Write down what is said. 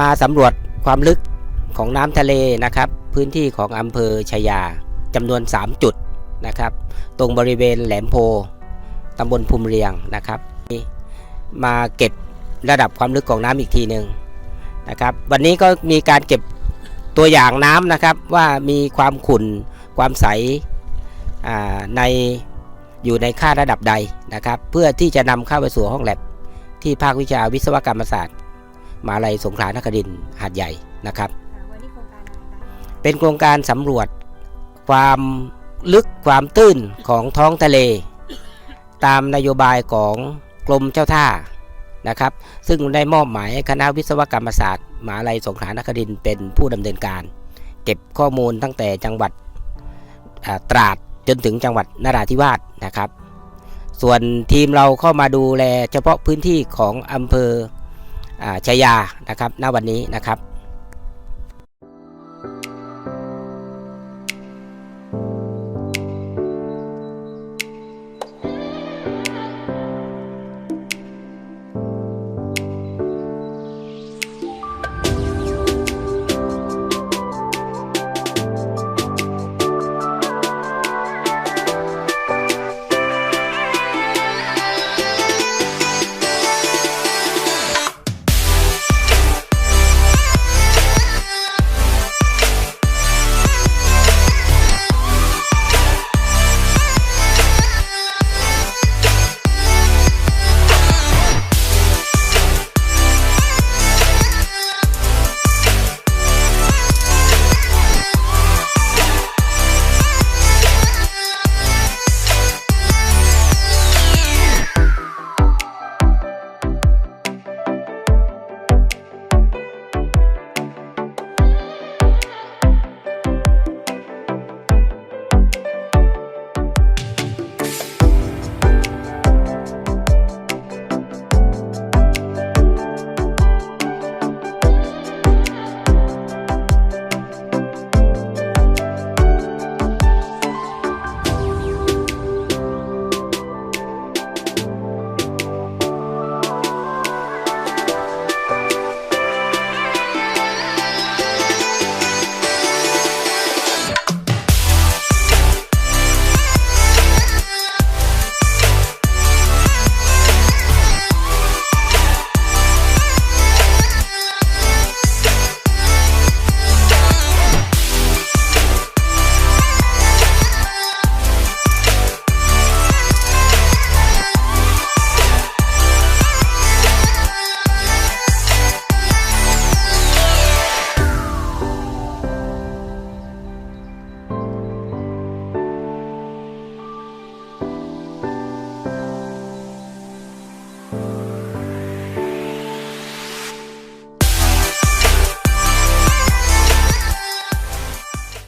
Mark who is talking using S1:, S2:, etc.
S1: มาสำรวจความลึกของน้ำทะเลนะครับ พื้นที่ของอำเภอชายาจำนวน 3 จุดนะครับ ตรงบริเวณแหลมโพตำบลภูมิเรียงนะครับ มาเก็บระดับความลึกของน้ำอีกทีหนึ่งนะครับ วันนี้ก็มีการเก็บตัวอย่างน้ำนะครับว่ามีความขุ่นความใสในอยู่ในค่าระดับใดนะครับ เพื่อที่จะนำเข้าไปสู่ห้องแลบที่ภาควิชาวิศวกรรมศาสตร์ มหาลัยสงขลานครินทร์หาดใหญ่นะครับ
S2: วันนี้โครงการอะไรคะ
S1: เป็นโครงการสำรวจความลึกความตื้นของท้องทะเล ตามนโยบายของกรมเจ้าท่านะครับ ซึ่งได้มอบหมายให้คณะวิศวกรรมศาสตร์มหาลัยสงขลานครินทร์เป็นผู้ดำเนินการ เก็บข้อมูลตั้งแต่จังหวัดอ่าตราดจนถึงจังหวัดนราธิวาสนะครับ ส่วนทีมเราเข้ามาดูแลเฉพาะพื้นที่ของอำเภออา ชายานะครับณวันนี้นะครับ
S2: ค